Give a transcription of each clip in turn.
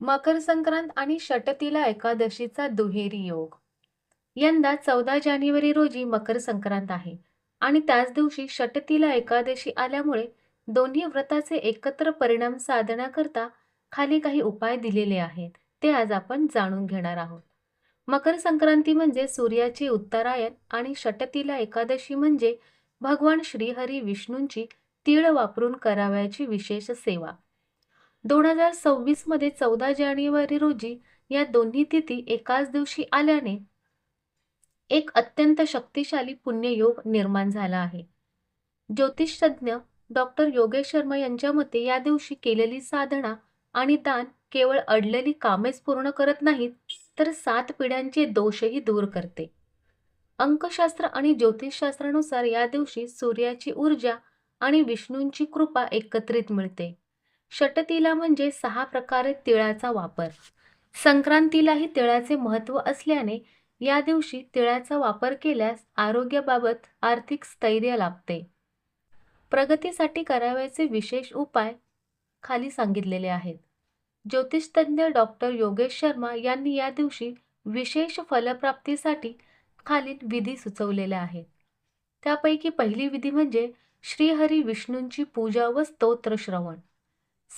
मकर संक्रांत आणि षटतीला एकादशीचा दुहेरी योग. यंदा चौदा जानेवारी रोजी मकर संक्रांत आहे आणि त्याच दिवशी षटतीला एकादशी आल्यामुळे दोन्ही व्रताचे एकत्र परिणाम साधण्याकरता खाली काही उपाय दिलेले आहेत ते आज आपण जाणून घेणार आहोत. मकर संक्रांती म्हणजे सूर्याचे उत्तरायण आणि षटतीला एकादशी म्हणजे भगवान श्रीहरी विष्णूंची तीळ वापरून करावयाची विशेष सेवा. दोन हजार सव्वीसमध्ये चौदा जानेवारी रोजी या दोन्ही तिथी एकाच दिवशी आल्याने एक अत्यंत शक्तिशाली पुण्ययोग निर्माण झाला आहे. ज्योतिषतज्ञ डॉक्टर योगेश शर्मा यांच्या मते या दिवशी केलेली साधना आणि दान केवळ अडलेली कामेच पूर्ण करत नाहीत तर सात पिढ्यांचे दोषही दूर करते. अंकशास्त्र आणि ज्योतिषशास्त्रानुसार या दिवशी सूर्याची ऊर्जा आणि विष्णूंची कृपा एकत्रित मिळते. षटतीला म्हणजे सहा प्रकारे तिळाचा वापर. संक्रांतीलाही तिळाचे महत्त्व असल्याने या दिवशी तिळाचा वापर केल्यास आरोग्याबाबत आर्थिक स्थैर्य लाभते. प्रगतीसाठी करावयाचे विशेष उपाय खाली सांगितलेले आहेत. ज्योतिषतज्ञ डॉक्टर योगेश शर्मा यांनी या दिवशी विशेष फलप्राप्तीसाठी खालील विधी सुचवलेल्या आहेत. त्यापैकी पहिली विधी म्हणजे श्रीहरी विष्णूंची पूजा व स्तोत्र श्रवण.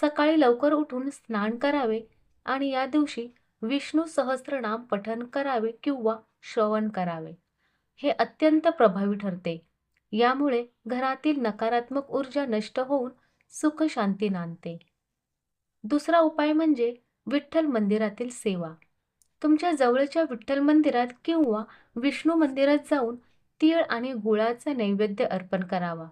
सकाळी लवकर उठून स्नान करावे आणि या दिवशी विष्णू सहस्त्रनाम पठन करावे किंवा श्रवण करावे. हे अत्यंत प्रभावी ठरते. यामुळे घरातील नकारात्मक ऊर्जा नष्ट होऊन सुख शांती नांदते. दुसरा उपाय म्हणजे विठ्ठल मंदिरातील सेवा. तुमच्या जवळच्या विठ्ठल मंदिरात किंवा विष्णू मंदिरात जाऊन तीळ आणि गुळाचा नैवेद्य अर्पण करावा.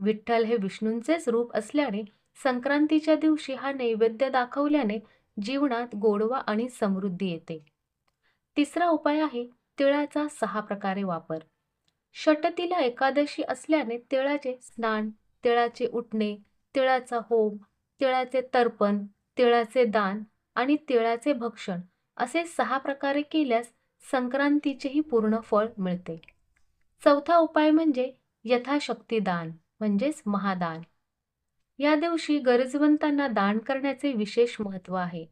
विठ्ठल हे विष्णूंचेच रूप असल्याने संक्रांतीच्या दिवशी हा नैवेद्य दाखवल्याने जीवनात गोडवा आणि समृद्धी येते. तिसरा उपाय आहे तिळाचा सहा प्रकारे वापर. षटतीला एकादशी असल्याने तिळाचे स्नान तिळाचे उठणे तिळाचा होम तिळाचे तर्पण तिळाचे दान आणि तिळाचे भक्षण असे सहा प्रकारे केल्यास संक्रांतीचेही पूर्ण फळ मिळते. चौथा उपाय म्हणजे यथाशक्ती दान म्हणजेच महादान. या दिवशी गरजवंतांना दान करण्याचे विशेष महत्त्व आहे.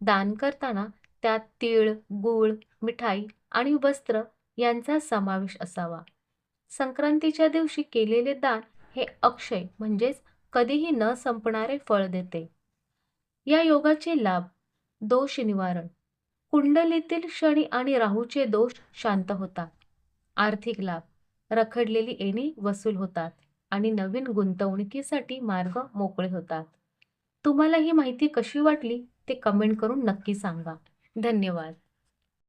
दान करताना त्यात तीळ गूळ मिठाई आणि वस्त्र यांचा समावेश असावा. संक्रांतीच्या दिवशी केलेले दान हे अक्षय म्हणजेच कधीही न संपणारे फळ देते. या योगाचे लाभ दोष निवारण कुंडलीतील शनी आणि राहूचे दोष शांत होतात. आर्थिक लाभ रखडलेली येणी वसूल होतात. आणि नवीन गुंतवणुकीसाठी मार्ग मोकळे होतात. तुम्हाला ही माहिती कशी वाटली ते कमेंट करून नक्की सांगा. धन्यवाद.